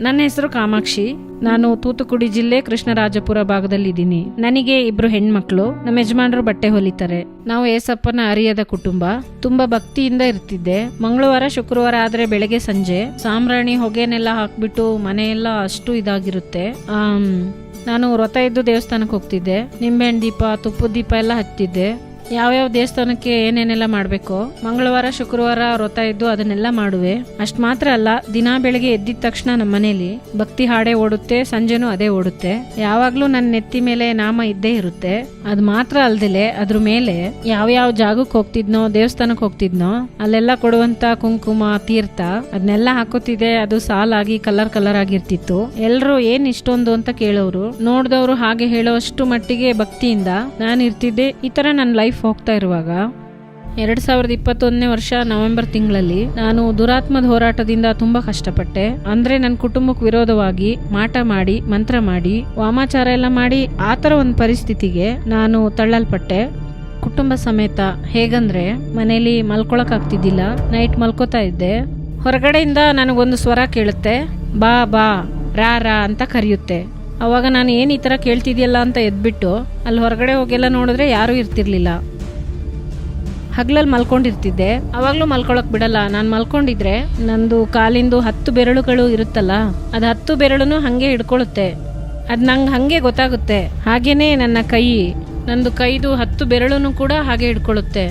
ನನ್ನ ಹೆಸರು ಕಾಮಾಕ್ಷಿ. ನಾನು ತೂತುಕುಡಿ ಜಿಲ್ಲೆ ಕೃಷ್ಣರಾಜಪುರ ಭಾಗದಲ್ಲಿದ್ದೀನಿ. ನನಗೆ ಇಬ್ರು ಹೆಣ್ಮಕ್ಳು, ನಮ್ಮ ಯಜಮಾನರು ಬಟ್ಟೆ ಹೊಲಿತಾರೆ. ನಾವು ಏಸಪ್ಪನ ಅರಿಯದ ಕುಟುಂಬ. ತುಂಬಾ ಭಕ್ತಿಯಿಂದ ಇರ್ತಿದ್ದೆ. ಮಂಗಳವಾರ, ಶುಕ್ರವಾರ ಆದ್ರೆ ಬೆಳಗ್ಗೆ ಸಂಜೆ ಸಾಮ್ರಾಣಿ ಹೊಗೆನೆಲ್ಲ ಹಾಕ್ಬಿಟ್ಟು ಮನೆಯೆಲ್ಲ ಅಷ್ಟು ಇದಾಗಿರುತ್ತೆ. ನಾನು ವ್ರತ ಇದ್ದು ದೇವಸ್ಥಾನಕ್ಕೆ ಹೋಗ್ತಿದ್ದೆ. ನಿಂಬೆಹಣ್ಣು ದೀಪ, ತುಪ್ಪದ ದೀಪ ಎಲ್ಲ ಹಚ್ತಿದ್ದೆ ಯಾವ್ಯಾವ ದೇವಸ್ಥಾನಕ್ಕೆ ಏನೇನೆಲ್ಲ ಮಾಡಬೇಕು? ಮಂಗಳವಾರ, ಶುಕ್ರವಾರ ವ್ರತ ಇದ್ದು ಅದನ್ನೆಲ್ಲ ಮಾಡುವೆ. ಅಷ್ಟು ಮಾತ್ರ ಅಲ್ಲ, ದಿನ ಬೆಳಗ್ಗೆ ಎದ್ದಿದ ತಕ್ಷಣ ನಮ್ಮ ಮನೇಲಿ ಭಕ್ತಿ ಹಾಡೆ ಓಡುತ್ತೆ, ಸಂಜೆನೂ ಅದೇ ಓಡುತ್ತೆ. ಯಾವಾಗ್ಲೂ ನನ್ನ ನೆತ್ತಿ ಮೇಲೆ ನಾಮ ಇದ್ದೇ ಇರುತ್ತೆ. ಅದು ಮಾತ್ರ ಅಲ್ದಲೆ, ಅದ್ರ ಮೇಲೆ ಯಾವ ಯಾವ ಜಾಗಕ್ಕೆ ಹೋಗ್ತಿದ್ನೋ ದೇವಸ್ಥಾನಕ್ಕೆ ಹೋಗ್ತಿದ್ನೋ, ಅಲ್ಲೆಲ್ಲ ಕೊಡುವಂತ ಕುಂಕುಮ, ತೀರ್ಥ ಅದನ್ನೆಲ್ಲ ಹಾಕೋತಿದೆ. ಅದು ಸಾಲಾಗಿ, ಕಲರ್ ಕಲರ್ ಆಗಿರ್ತಿತ್ತು. ಎಲ್ರು ಏನ್ ಇಷ್ಟೊಂದು ಅಂತ ಕೇಳೋರು. ನೋಡ್ದವ್ರು ಹಾಗೆ ಹೇಳೋಷ್ಟು ಮಟ್ಟಿಗೆ ಭಕ್ತಿಯಿಂದ ನಾನು ಇರ್ತಿದ್ದೆ. ಈ ತರ ನನ್ನ ಲೈಫ್ ಹೋಗ್ತಾ ಇರುವಾಗ, ಎರಡ್ ಸಾವಿರದ ಇಪ್ಪತ್ತೊಂದನೇ ವರ್ಷ ನವೆಂಬರ್ ತಿಂಗಳಲ್ಲಿ ನಾನು ದುರಾತ್ಮದ ಹೋರಾಟದಿಂದ ತುಂಬಾ ಕಷ್ಟಪಟ್ಟೆ. ಅಂದ್ರೆ ನನ್ನ ಕುಟುಂಬಕ್ಕೆ ವಿರೋಧವಾಗಿ ಮಾಟ ಮಾಡಿ, ಮಂತ್ರ ಮಾಡಿ, ವಾಮಾಚಾರ ಎಲ್ಲ ಮಾಡಿ, ಆ ಥರ ಒಂದು ಪರಿಸ್ಥಿತಿಗೆ ನಾನು ತಳ್ಳಲ್ಪಟ್ಟೆ. ಕುಟುಂಬ ಸಮೇತ ಹೇಗಂದ್ರೆ ಮನೇಲಿ ಮಲ್ಕೊಳಕ್ ಆಗ್ತಿದ್ದಿಲ್ಲ ನೈಟ್ ಮಲ್ಕೋತಾ ಇದ್ದೆ. ಹೊರಗಡೆಯಿಂದ ನನಗೊಂದು ಸ್ವರ ಕೇಳುತ್ತೆ, ಬಾ ಬಾ, ರಾ ರಾ ಅಂತ ಕರೆಯುತ್ತೆ. ಅವಾಗ ನಾನು ಏನು ಈ ಥರ ಕೇಳ್ತಿದ್ಯಲ್ಲ ಅಂತ ಎದ್ಬಿಟ್ಟು ಅಲ್ಲಿ ಹೊರಗಡೆ ಹೋಗೆಲ್ಲ ನೋಡಿದ್ರೆ ಯಾರೂ ಇರ್ತಿರ್ಲಿಲ್ಲ. ಹಗ್ಲಲ್ಲಿ ಮಲ್ಕೊಂಡಿರ್ತಿದ್ದೆ. ಅವಾಗಲೂ ಮಲ್ಕೊಳಕ್ ಬಿಡಲ್ಲ. ನಾನು ಮಲ್ಕೊಂಡಿದ್ರೆ ನಂದು ಕಾಲಿಂದು ಹತ್ತು ಬೆರಳುಗಳು ಇರುತ್ತಲ್ಲ, ಅದು ಹತ್ತು ಬೆರಳುನು ಹಂಗೆ ಹಿಡ್ಕೊಳ್ಳುತ್ತೆ ಅದು ನಂಗೆ ಹಂಗೆ ಗೊತ್ತಾಗುತ್ತೆ. ಹಾಗೇನೆ ನನ್ನ ಕೈ, ನಂದು ಕೈದು ಹತ್ತು ಬೆರಳುನು ಕೂಡ ಹಾಗೆ ಹಿಡ್ಕೊಳ್ಳುತ್ತೆ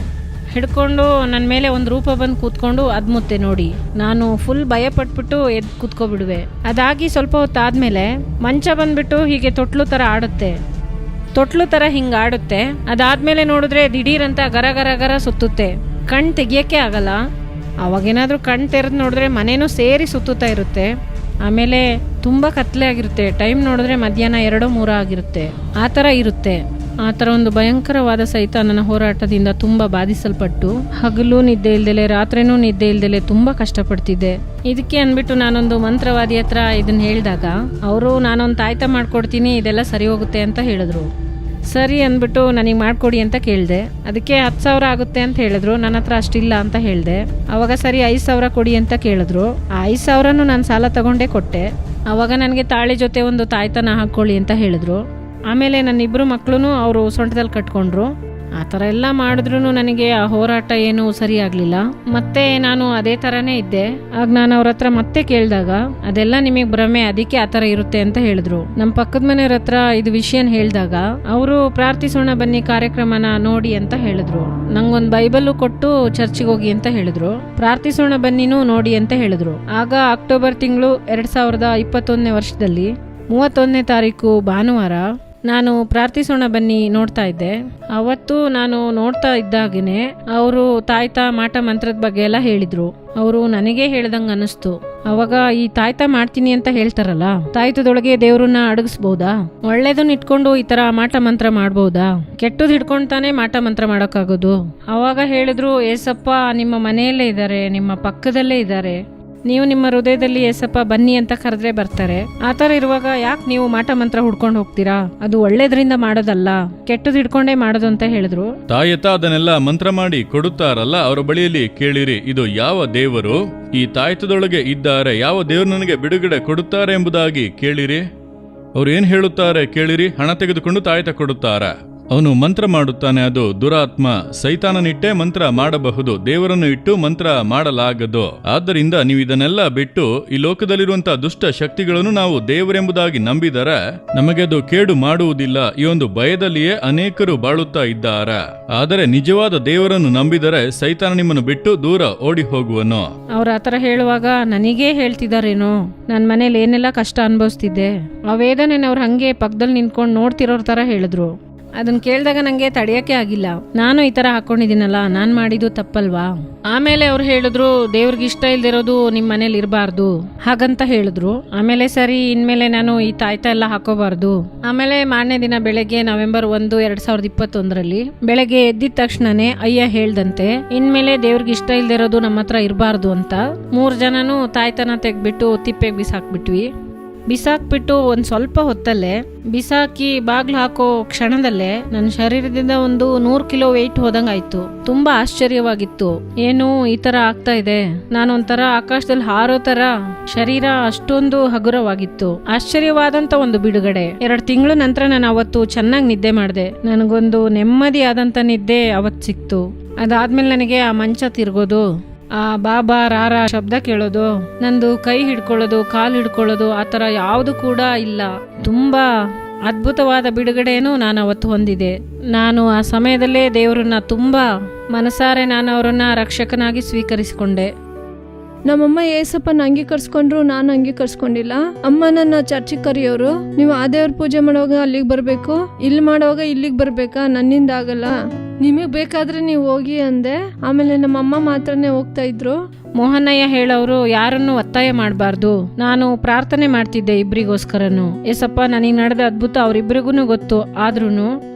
ಹಿಡ್ಕೊಂಡು ನನ್ನ ಮೇಲೆ ಒಂದು ರೂಪ ಬಂದು ಕೂತ್ಕೊಂಡು ಅದ್ಮುತ್ತೆ ನೋಡಿ. ನಾನು ಫುಲ್ ಭಯ ಪಟ್ಬಿಟ್ಟು ಎದ್ದು ಕೂತ್ಕೊಬಿಡುವೆ. ಅದಾಗಿ ಸ್ವಲ್ಪ ಹೊತ್ತಾದ್ಮೇಲೆ ಮಂಚ ಬಂದ್ಬಿಟ್ಟು ಹೀಗೆ ತೊಟ್ಲು ಥರ ಆಡುತ್ತೆ. ತೊಟ್ಲು ತರ ಹಿಂಗೆ ಆಡುತ್ತೆ. ಅದಾದ್ಮೇಲೆ ನೋಡಿದ್ರೆ ದಿಢೀರಂತ ಗರ ಗರ ಗರ ಸುತ್ತುತ್ತೆ. ಕಣ್ ತೆಗಿಯಕ್ಕೆ ಆಗಲ್ಲ. ಅವಾಗೇನಾದ್ರೂ ಕಣ್ ತೆರೆದು ನೋಡಿದ್ರೆ ಮನೇನೂ ಸೇರಿ ಸುತ್ತುತ್ತಾ ಇರುತ್ತೆ. ಆಮೇಲೆ ತುಂಬಾ ಕತ್ಲೆ ಆಗಿರುತ್ತೆ. ಟೈಮ್ ನೋಡಿದ್ರೆ ಮಧ್ಯಾಹ್ನ ಎರಡೋ ಮೂರ ಆಗಿರುತ್ತೆ. ಆ ಥರ ಇರುತ್ತೆ. ಆ ಥರ ಒಂದು ಭಯಂಕರವಾದ ಸಹಿತ ನನ್ನ ಹೋರಾಟದಿಂದ ತುಂಬ ಬಾಧಿಸಲ್ಪಟ್ಟು ಹಗಲು ನಿದ್ದೆ ಇಲ್ದಲೆ, ರಾತ್ರಿನೂ ನಿದ್ದೆ ಇಲ್ದಲೆ ತುಂಬ ಕಷ್ಟಪಡ್ತಿದ್ದೆ. ಇದಕ್ಕೆ ಅಂದ್ಬಿಟ್ಟು ನಾನೊಂದು ಮಂತ್ರವಾದಿ ಹತ್ರ ಇದನ್ನ ಹೇಳಿದಾಗ, ಅವರು ನಾನೊಂದು ತಾಯ್ತ ಮಾಡ್ಕೊಡ್ತೀನಿ, ಇದೆಲ್ಲ ಸರಿ ಹೋಗುತ್ತೆ ಅಂತ ಹೇಳಿದ್ರು. ಸರಿ ಅಂದ್ಬಿಟ್ಟು ನನಗೆ ಮಾಡ್ಕೊಡಿ ಅಂತ ಕೇಳಿದೆ. ಅದಕ್ಕೆ ಹತ್ತು ಸಾವಿರ ಆಗುತ್ತೆ ಅಂತ ಹೇಳಿದ್ರು. ನನ್ನ ಹತ್ರ ಅಷ್ಟಿಲ್ಲ ಅಂತ ಹೇಳಿದೆ. ಅವಾಗ ಸರಿ ಐದು ಸಾವಿರ ಕೊಡಿ ಅಂತ ಕೇಳಿದ್ರು. ಆ ಐದು ಸಾವಿರನೂ ನಾನು ಸಾಲ ತಗೊಂಡೇ ಕೊಟ್ಟೆ. ಅವಾಗ ನನಗೆ ತಾಳಿ ಜೊತೆ ಒಂದು ತಾಯ್ತನ ಹಾಕ್ಕೊಳ್ಳಿ ಅಂತ ಹೇಳಿದ್ರು. ಆಮೇಲೆ ನನ್ನ ಇಬ್ಬರು ಮಕ್ಕಳು ಅವರು ಸೊಂಟದಲ್ಲಿ ಕಟ್ಕೊಂಡ್ರು. ಆ ಥರ ಎಲ್ಲ ಮಾಡಿದ್ರು ನನಗೆ ಆ ಹೋರಾಟ ಏನು ಸರಿ ಆಗಲಿಲ್ಲ. ಮತ್ತೆ ನಾನು ಅದೇ ಥರನೇ ಇದ್ದೆ. ಆಗ ನಾನು ಅವ್ರ ಹತ್ರ ಮತ್ತೆ ಕೇಳಿದಾಗ, ಅದೆಲ್ಲ ನಿಮಗೆ ಭ್ರಮೆ, ಅದಕ್ಕೆ ಆ ಥರ ಇರುತ್ತೆ ಅಂತ ಹೇಳಿದ್ರು. ನಮ್ಮ ಪಕ್ಕದ ಮನೆಯವ್ರ ಹತ್ರ ಇದು ವಿಷಯನ ಹೇಳಿದಾಗ, ಅವರು ಪ್ರಾರ್ಥಿಸೋಣ ಬನ್ನಿ ಕಾರ್ಯಕ್ರಮನ ನೋಡಿ ಅಂತ ಹೇಳಿದ್ರು. ನಂಗೊಂದು ಬೈಬಲ್ ಕೊಟ್ಟು ಚರ್ಚಿಗೆ ಹೋಗಿ ಅಂತ ಹೇಳಿದ್ರು. ಪ್ರಾರ್ಥಿಸೋಣ ಬನ್ನಿನೂ ನೋಡಿ ಅಂತ ಹೇಳಿದ್ರು. ಆಗ ಅಕ್ಟೋಬರ್ ತಿಂಗಳು ಎರಡ್ ಸಾವಿರದ ಇಪ್ಪತ್ತೊಂದನೇ ವರ್ಷದಲ್ಲಿ, ಮೂವತ್ತೊಂದನೇ ತಾರೀಕು ಭಾನುವಾರ ನಾನು ಪ್ರಾರ್ಥಿಸೋಣ ಬನ್ನಿ ನೋಡ್ತಾ ಇದ್ದೆ. ಅವತ್ತು ನಾನು ನೋಡ್ತಾ ಇದ್ದಾಗೇನೆ ಅವರು ತಾಯ್ತ ಮಾಟ ಮಂತ್ರದ ಬಗ್ಗೆ ಎಲ್ಲ ಹೇಳಿದ್ರು. ಅವರು ನನಗೆ ಹೇಳ್ದಂಗೆ ಅನಿಸ್ತು ಅವಾಗ ಈ ತಾಯ್ತ ಮಾಡ್ತೀನಿ ಅಂತ ಹೇಳ್ತಾರಲ್ಲ, ತಾಯ್ತದೊಳಗೆ ದೇವ್ರನ್ನ ಅಡಗಿಸ್ಬೋದಾ? ಒಳ್ಳೇದನ್ನ ಇಟ್ಕೊಂಡು ಈ ತರ ಮಾಟ ಮಂತ್ರ ಮಾಡ್ಬೋದಾ? ಕೆಟ್ಟದ್ ಹಿಡ್ಕೊಂಡ್ ತಾನೇ ಮಾಟ ಮಂತ್ರ ಮಾಡೋಕ್ಕಾಗೋದು? ಅವಾಗ ಹೇಳಿದ್ರು, ಏಸಪ್ಪ, ನಿಮ್ಮ ಮನೆಯಲ್ಲೇ ಇದ್ದಾರೆ ನಿಮ್ಮ ಪಕ್ಕದಲ್ಲೇ ಇದ್ದಾರೆ ನೀವು ನಿಮ್ಮ ಹೃದಯದಲ್ಲಿ ಎಸಪ್ಪ ಬನ್ನಿ ಅಂತ ಕರೆದ್ರೆ ಬರ್ತಾರೆ. ಆ ಥರ ಇರುವಾಗ ಯಾಕೆ ನೀವು ಮಾಟ ಮಂತ್ರ ಹುಡ್ಕೊಂಡು ಹೋಗ್ತೀರಾ? ಅದು ಒಳ್ಳೇದ್ರಿಂದ ಮಾಡೋದಲ್ಲ. ಕೆಟ್ಟದ್ ಹಿಡ್ಕೊಂಡೇ ಮಾಡೋದು ಅಂತ ಹೇಳಿದ್ರು. ತಾಯತ ಅದನ್ನೆಲ್ಲ ಮಂತ್ರ ಮಾಡಿ ಕೊಡುತ್ತಾರಲ್ಲ, ಅವರ ಬಳಿಯಲ್ಲಿ ಕೇಳಿರಿ, ಇದು ಯಾವ ದೇವರು? ಈ ತಾಯತದೊಳಗೆ ಇದ್ದಾರೆ, ಯಾವ ದೇವರು ನನಗೆ ಬಿಡುಗಡೆ ಕೊಡುತ್ತಾರೆ ಎಂಬುದಾಗಿ ಕೇಳಿರಿ. ಅವ್ರು ಏನ್ ಹೇಳುತ್ತಾರೆ ಕೇಳಿರಿ, ಹಣ ತೆಗೆದುಕೊಂಡು ತಾಯತ ಕೊಡುತ್ತಾರೆ. ಅವನು ಮಂತ್ರ ಮಾಡುತ್ತಾನೆ, ಅದು ದುರಾತ್ಮ. ಸೈತಾನನಿಟ್ಟೇ ಮಂತ್ರ ಮಾಡಬಹುದು, ದೇವರನ್ನು ಇಟ್ಟು ಮಂತ್ರ ಮಾಡಲಾಗದು. ಆದ್ದರಿಂದ ನೀವು ಇದನ್ನೆಲ್ಲ ಬಿಟ್ಟು, ಈ ಲೋಕದಲ್ಲಿರುವಂತಹ ದುಷ್ಟ ಶಕ್ತಿಗಳನ್ನು ನಾವು ದೇವರೆಂಬುದಾಗಿ ನಂಬಿದರೆ, ನಮಗೆ ಅದು ಕೇಡು ಮಾಡುವುದಿಲ್ಲ. ಈ ಒಂದು ಭಯದಲ್ಲಿಯೇ ಅನೇಕರು ಬಾಳುತ್ತಾ ಇದ್ದಾರೆ. ಆದರೆ ನಿಜವಾದ ದೇವರನ್ನು ನಂಬಿದರೆ ಸೈತಾನ ನಿಮ್ಮನ್ನು ಬಿಟ್ಟು ದೂರ ಓಡಿ ಹೋಗುವನು ಅವ್ರ ಆತರ ಹೇಳುವಾಗ ನನಗೇ ಹೇಳ್ತಿದಾರೇನೋ ನನ್ನ ಮನೇಲಿ ಏನೆಲ್ಲ ಕಷ್ಟ ಅನುಭವಿಸ್ತಿದ್ದೆ? ಆ ವೇದನೆ ಅವ್ರು ಹಂಗೆ ಪಕ್ಕದಲ್ಲಿ ನಿಂತ್ಕೊಂಡು ನೋಡ್ತಿರೋರ್ ತರ ಹೇಳಿದ್ರು. ಅದನ್ನ ಕೇಳಿದಾಗ ನಂಗೆ ತಡೆಯಕ್ಕೆ ಆಗಿಲ್ಲ. ನಾನು ಈ ತರ ಹಾಕೊಂಡಿದ್ದೀನಲ್ಲ, ನಾನ್ ಮಾಡಿದ್ದು ತಪ್ಪಲ್ವಾ? ಆಮೇಲೆ ಅವ್ರು ಹೇಳಿದ್ರು, ದೇವ್ರಿಗೆ ಇಷ್ಟ ಇಲ್ದಿರೋದು ನಿಮ್ ಮನೇಲಿ ಇರಬಾರ್ದು. ಹಾಗಂತ ಹೇಳಿದ್ರು. ಆಮೇಲೆ ಸರಿ, ಇನ್ಮೇಲೆ ನಾನು ಈ ತಾಯ್ತ ಎಲ್ಲ ಹಾಕೋಬಾರ್ದು. ಆಮೇಲೆ ಮಾರನೇ ದಿನ ಬೆಳಗ್ಗೆ ನವೆಂಬರ್ ಒಂದು, ಎರಡ್ ಸಾವಿರದ ಇಪ್ಪತ್ತೊಂದರಲ್ಲಿ ಬೆಳಗ್ಗೆ ಎದ್ದಿದ ತಕ್ಷಣನೇ ಅಯ್ಯ ಹೇಳ್ದಂತೆ, ಇನ್ಮೇಲೆ ದೇವ್ರಿಗೆ ಇಷ್ಟ ಇಲ್ದಿರೋದು ನಮ್ಮ ಹತ್ರ ಇರಬಾರ್ದು ಅಂತ ಮೂರ್ ಜನನು ತಾಯ್ತನ ತೆಗ್ಬಿಟ್ಟು ತಿಪ್ಪೆಗೆ ಬಿಸಾಕ್ಬಿಟ್ವಿ. ಬಿಸಾಕ್ಬಿಟ್ಟು ಒಂದು ಸ್ವಲ್ಪ ಹೊತ್ತಲ್ಲೇ ಬಿಸಾಕಿ ಬಾಗ್ಲು ಹಾಕೋ ಕ್ಷಣದಲ್ಲೇ ನನ್ನ ಶರೀರದಿಂದ ಒಂದು ನೂರು ಕಿಲೋ ವೆಯ್ಟ್ ಹೋದಂಗಾಯ್ತು. ತುಂಬಾ ಆಶ್ಚರ್ಯವಾಗಿತ್ತು. ಏನು ಈ ತರ ಆಗ್ತಾ ಇದೆ? ನಾನೊಂಥರ ಆಕಾಶದಲ್ಲಿ ಹಾರೋ ತರ ಶರೀರ ಅಷ್ಟೊಂದು ಹಗುರವಾಗಿತ್ತು. ಆಶ್ಚರ್ಯವಾದಂತ ಒಂದು ಬಿಡುಗಡೆ. ಎರಡು ತಿಂಗಳ ನಂತರ ನಾನು ಅವತ್ತು ಚೆನ್ನಾಗಿ ನಿದ್ದೆ ಮಾಡಿದೆ. ನನಗೊಂದು ನೆಮ್ಮದಿಯಾದಂತ ನಿದ್ದೆ ಅವತ್ತು ಸಿಕ್ತು. ಅದಾದ್ಮೇಲೆ ನನಗೆ ಆ ಮಂಚ ತಿರ್ಗೋದು. ಆ ಬಾಬಾ ರಾರ ಶಬ್ದ ಕೇಳೋದು, ನಂದು ಕೈ ಹಿಡ್ಕೊಳ್ಳೋದು, ಕಾಲು ಹಿಡ್ಕೊಳ್ಳೋದು ಆ ಥರ ಯಾವುದು ಕೂಡ ಇಲ್ಲ. ತುಂಬಾ ಅದ್ಭುತವಾದ ಬಿಡುಗಡೆಯನ್ನು ನಾನು ಅವತ್ತು ಹೊಂದಿದೆ. ನಾನು ಆ ಸಮಯದಲ್ಲೇ ದೇವರನ್ನ ತುಂಬಾ ಮನಸಾರೆ ನಾನು ಅವರನ್ನ ರಕ್ಷಕನಾಗಿ ಸ್ವೀಕರಿಸಿಕೊಂಡೆ. ನಮ್ಮಮ್ಮ ಏಸಪ್ಪನ ಅಂಗೀಕರಿಸ್ಕೊಂಡ್ರು, ನಾನು ಅಂಗೀಕರಿಸ್ಕೊಂಡಿಲ್ಲ. ಅಮ್ಮ ನನ್ನ ಚರ್ಚಿಗೆ ಕರೆಯೋರು, ನೀವು ಆ ದೇವ್ರ ಪೂಜೆ ಮಾಡುವಾಗ ಅಲ್ಲಿಗೆ ಬರಬೇಕು? ಇಲ್ಲಿ ಮಾಡುವಾಗ ಇಲ್ಲಿಗೆ ಬರ್ಬೇಕಾ? ನನ್ನಿಂದ ಆಗಲ್ಲ. ನಿಮಗೆ ಬೇಕಾದ್ರೆ ನೀವು ಹೋಗಿ ಅಂದೆ. ಆಮೇಲೆ ನಮ್ಮಮ್ಮ ಮಾತ್ರನೇ ಹೋಗ್ತಾ ಇದ್ರು. ಮೋಹನಯ್ಯ ಹೇಳೋರು ಯಾರನ್ನು ಒತ್ತಾಯ ಮಾಡಬಾರ್ದು. ನಾನು ಪ್ರಾರ್ಥನೆ ಮಾಡ್ತಿದ್ದೆ ಇಬ್ಬರಿಗೋಸ್ಕರನು ಎಸಪ್ಪ ನನಗೆ ನಡೆದ ಅದ್ಭುತ ಅವರಿಬ್ರಿಗೂ ಗೊತ್ತು. ಆದ್ರೂ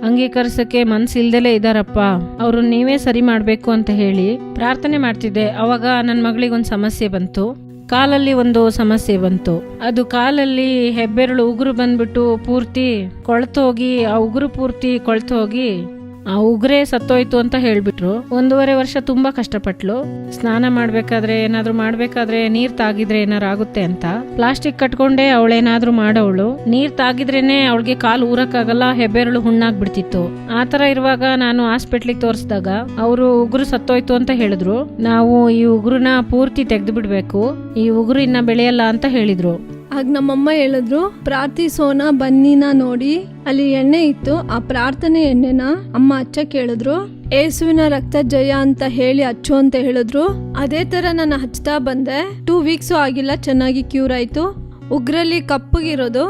ಅಂಗೀಕರಿಸಕ್ಕೆ ಮನ್ಸಿಲ್ದಲೇ ಇದಾರಪ್ಪ. ಅವರು ನೀವೇ ಸರಿ ಮಾಡಬೇಕು ಅಂತ ಹೇಳಿ ಪ್ರಾರ್ಥನೆ ಮಾಡ್ತಿದ್ದೆ. ಅವಾಗ ನನ್ನ ಮಗಳಿಗೆ ಒಂದು ಸಮಸ್ಯೆ ಬಂತು. ಕಾಲಲ್ಲಿ ಒಂದು ಸಮಸ್ಯೆ ಬಂತು. ಅದು ಕಾಲಲ್ಲಿ ಹೆಬ್ಬೆರಳು ಉಗುರು ಬಂದ್ಬಿಟ್ಟು ಪೂರ್ತಿ ಕೊಳ್ತೋಗಿ, ಆ ಉಗುರು ಪೂರ್ತಿ ಕೊಳ್ತೋಗಿ ಆ ಉಗ್ರೆ ಸತ್ತೋಯ್ತು ಅಂತ ಹೇಳ್ಬಿಟ್ರು. ಒಂದೂವರೆ ವರ್ಷ ತುಂಬಾ ಕಷ್ಟಪಟ್ಲು. ಸ್ನಾನ ಮಾಡ್ಬೇಕಾದ್ರೆ ಏನಾದ್ರು ಮಾಡ್ಬೇಕಾದ್ರೆ ನೀರ್ ತಾಗಿದ್ರೆ ಏನಾರು ಆಗುತ್ತೆ ಅಂತ. ಪ್ಲಾಸ್ಟಿಕ್ ಕಟ್ಕೊಂಡೆ ಅವಳೇನಾದ್ರೂ ಮಾಡೋವಳು. ನೀರ್ ತಾಗಿದ್ರೇನೆ ಅವಳಿಗೆ ಕಾಲು ಊರಕ್ಕಾಗಲ್ಲ, ಹೆಬ್ಬೆರಳು ಹುಣ್ಣಾಗ್ಬಿಡ್ತಿತ್ತು. ಆ ತರ ಇರುವಾಗ ನಾನು ಹಾಸ್ಪಿಟ್ಲಿಗೆ ತೋರಿಸಿದಾಗ ಅವರು ಉಗುರು ಸತ್ತೋಯ್ತು ಅಂತ ಹೇಳಿದ್ರು. ನಾವು ಈ ಉಗುರನ್ನ ಪೂರ್ತಿ ತೆಗೆದು ಬಿಡ್ಬೇಕು ಈ ಉಗುರು ಇನ್ನ ಬೆಳೆಯಲ್ಲ ಅಂತ ಹೇಳಿದ್ರು. ಆಗ ನಮ್ಮಮ್ಮ ಹೇಳಿದ್ರು, ಪ್ರಾರ್ಥಿಸೋಣ, ಬನ್ನಿನ ನೋಡಿ. ಅಲ್ಲಿ ಎಣ್ಣೆ ಇತ್ತು. ಆ ಪ್ರಾರ್ಥನೆ ಎಣ್ಣೆನ ಅಮ್ಮ ಅಚ್ಚ ಕೇಳಿದ್ರು. ಏಸುವಿನ ರಕ್ತ ಜಯ ಅಂತ ಹೇಳಿ ಹಚ್ಚು ಅಂತ ಹೇಳಿದ್ರು. ಅದೇ ತರ ನಾನು ಹಚ್ತಾ ಬಂದೆ. ಟೂ ವೀಕ್ಸು ಆಗಿಲ್ಲ, ಚೆನ್ನಾಗಿ ಕ್ಯೂರ್ ಆಯ್ತು. ಉಗ್ರಲ್ಲಿ ಕಪ್ಪಗಿರೋದು.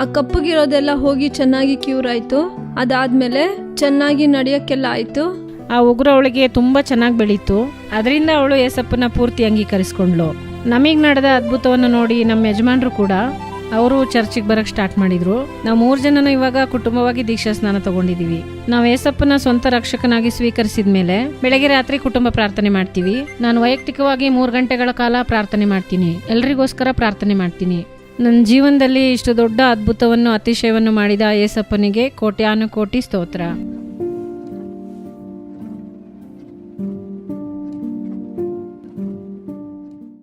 ಆ ಕಪ್ಪಗಿರೋದೆಲ್ಲ ಹೋಗಿ ಚೆನ್ನಾಗಿ ಕ್ಯೂರ್ ಆಯ್ತು. ಅದಾದ್ಮೇಲೆ ಚೆನ್ನಾಗಿ ನಡೆಯೋಕ್ಕೆಲ್ಲ ಆಯ್ತು. ಆ ಉಗ್ರ ಅವಳಿಗೆ ತುಂಬಾ ಚೆನ್ನಾಗಿ ಬೆಳೀತು. ಅದರಿಂದ ಅವಳು ಏಸಪ್ಪನ ಪೂರ್ತಿ ಅಂಗೀಕರಿಸ್ಕೊಂಡ್ಲು ನಮಗ್ ನಡೆದ ಅದ್ಭುತವನ್ನು ನೋಡಿ ನಮ್ಮ ಯಜಮಾನ್ರು ಕೂಡ ಅವರು ಚರ್ಚಿಗೆ ಬರಕ್ ಸ್ಟಾರ್ಟ್ ಮಾಡಿದ್ರು. ನಾವು ಮೂರು ಜನನು ಇವಾಗ ಕುಟುಂಬವಾಗಿ ದೀಕ್ಷಾ ಸ್ನಾನ ತಗೊಂಡಿದೀವಿ. ನಾವು ಏಸಪ್ಪನ ಸ್ವಂತ ರಕ್ಷಕನಾಗಿ ಸ್ವೀಕರಿಸಿದ ಮೇಲೆ ಬೆಳಗ್ಗೆ ರಾತ್ರಿ ಕುಟುಂಬ ಪ್ರಾರ್ಥನೆ ಮಾಡ್ತೀವಿ. ನಾನು ವೈಯಕ್ತಿಕವಾಗಿ ಮೂರು ಗಂಟೆಗಳ ಕಾಲ ಪ್ರಾರ್ಥನೆ ಮಾಡ್ತೀನಿ. ಎಲ್ರಿಗೋಸ್ಕರ ಪ್ರಾರ್ಥನೆ ಮಾಡ್ತೀನಿ. ನನ್ನ ಜೀವನದಲ್ಲಿ ಇಷ್ಟು ದೊಡ್ಡ ಅದ್ಭುತವನ್ನು, ಅತಿಶಯವನ್ನು ಮಾಡಿದ ಏಸಪ್ಪನಿಗೆ ಕೋಟ್ಯಾನು ಕೋಟಿ ಸ್ತೋತ್ರ.